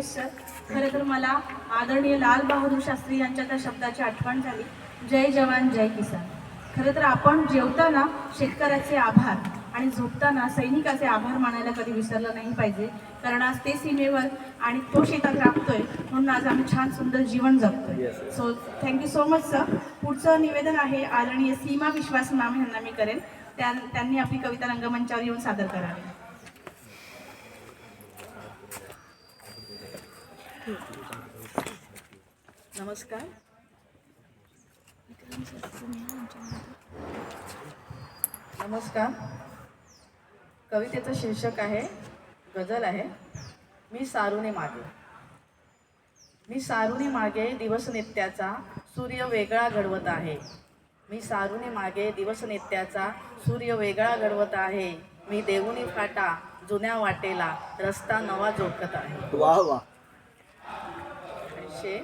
Yogesh sir खरं तर मला आदरणीय लाल बहादूर शास्त्री यांच्या त्या शब्दाची आठवण झाली. जय जवान जय किसान. खरं तर आपण जेवताना शेतकऱ्याचे आभार आणि झोपताना सैनिकाचे आभार मानायला कधी विसरलं नाही पाहिजे. कारण आज ते सीमेवर आणि तो शेतात राबतोय म्हणून आज आम्ही छान सुंदर जीवन जगतोय. So thank you so much sir पुढचं निवेदन आहे आदरणीय सीमा विश्वास मॅम यांना मी करेन. त्या त्यांनी आपली कविता रंगमंचावर येऊन सादर करावी. नमस्कार. नमस्कार. कवितेचं शीर्षक आहे गझल आहे मी सारुने मागे. मी सारुने मागे दिवस नित्याचा सूर्य वेगळा घडवत आहे. मी सारुने मागे दिवस नित्याचा सूर्य वेगळा घडवत आहे. मी देऊनी फाटा जुन्या वाटेला रस्ता नवा जोडत आहे. वा वा. शे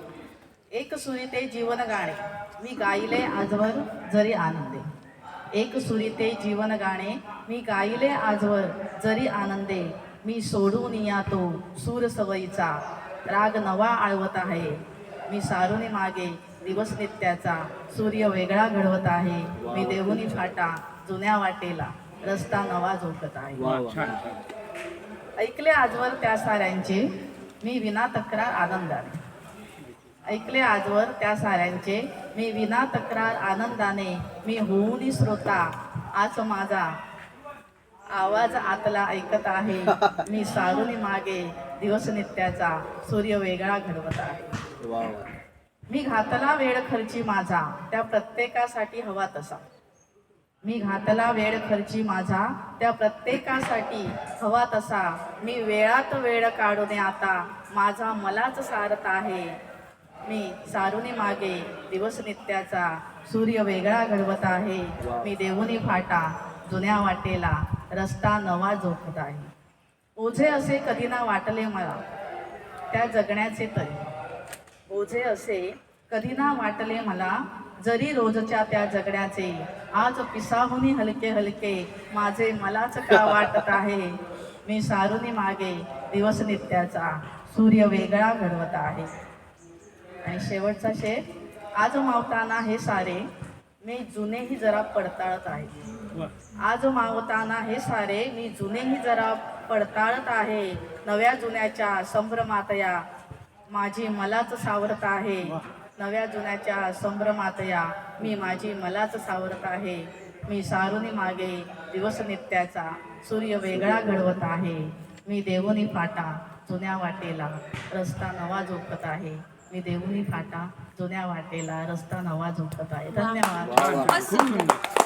एक सुरी ते जीवन गाणे मी गायले आजवर जरी आनंदे. एक सुरी ते जीवन गाणे मी गायले आजवर जरी आनंदे मी सोडून या तो सूर सवयीचा राग नवा आळवत आहे. मी सारुनी मागे दिवस नित्याचा सूर्य वेगळा घडवत आहे. मी देहुनी फाटा जुन्या वाटेला रस्ता नवा झोकत आहे. ऐकले आजवर त्या साऱ्यांचे मी विना तक्रार आनंदाने. ऐकले आजवर त्या साऱ्यांचे. मी विना तक्रार आनंदाने मी होऊनी श्रोता. आज माझा आवाज आतला ऐकत आहे. मी सारुनी मागे दिवस नित्याचा सूर्य वेगळा घडवत आहे. मी घातला वेळ खर्ची माझा त्या प्रत्येकासाठी हवा तसा. मी घातला वेळ खर्ची माझा त्या प्रत्येकासाठी हवा तसा. मी वेळात वेळ काढून आता माझा मलाच सारत आहे. मी सारुनी मागे दिवस नित्याचा सूर्य वेगळा घडवत आहे. मी देऊनी फाटा जुन्या वाटेला रस्ता नवा झोपत आहे. ओझे असे कधी ना वाटले मला त्या जगण्याचे तरी. ओझे असे कधी ना वाटले मला जरी रोजच्या त्या जगण्याचे आज पिसाहुनी हलके हलके माझे मलाच का वाटत आहे? मी सारुनी मागे दिवस नित्याचा सूर्य वेगळा घडवत आहे. आणि शेवटचा शेर आज मावताना हे सारे मी जुनेही जरा पडताळत आहे. आज मावताना हे सारे मी जुनेही जरा पडताळत आहे. नव्या जुन्याच्या संभ्रमात या माझी मलाच सावरत आहे. नव्या जुन्याच्या संभ्रमात या मी माझी मलाच सावरत आहे. मी सारुनी मागे दिवस नित्याचा सूर्य वेगळा घडवत आहे. मी देवनी फाटा जुन्या वाटेला रस्ता नवा झोपत आहे. मी देवनी फाटा जुन्या वाटेला रस्ता नवा झोपत आहे. धन्यवाद.